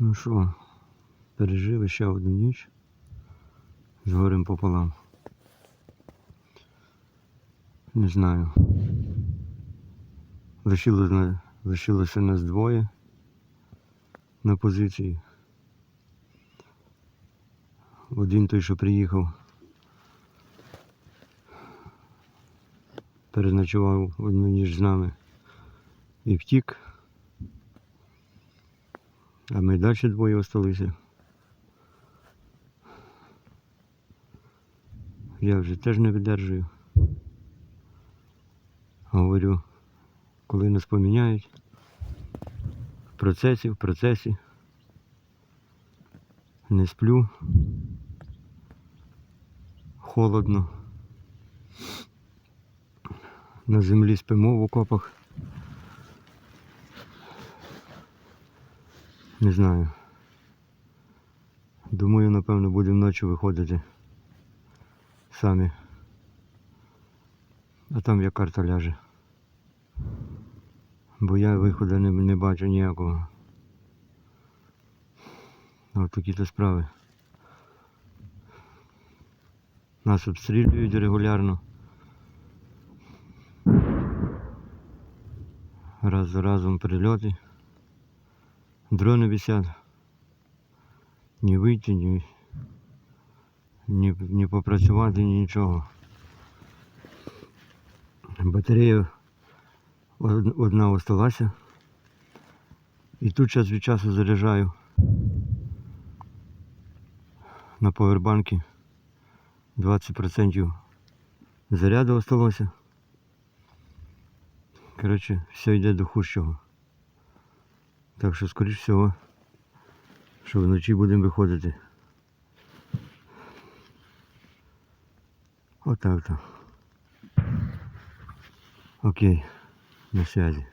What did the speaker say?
Ну що, пережили ще одну ніч з горем пополам. Не знаю. Лишилось, на- лишилося нас двоє на позиції. Один той, що приїхав, переночував одну ніч з нами і втік. А ми далі двоє осталися. Я вже теж не видержую. Говорю, коли нас поміняють. В процесі, в процесі. Не сплю. Холодно. На землі спимо в окопах. Не знаю. Думаю, напевно, будемо ночі виходити самі. А там як карта ляже. Бо я виходу не, не бачу ніякого. Ось такі то справи. Нас обстрілюють регулярно. Раз за разом прильоти. Дрони висять. Ні вийти, ні, ні, ні попрацювати, ні нічого. Батарея одна осталася. І тут час від часу заряджаю на повербанки 20% заряду осталося. Коротше, все йде до хущого. Так що, скоріш всього, що вночі будемо виходити. Отак то. Окей, на связи.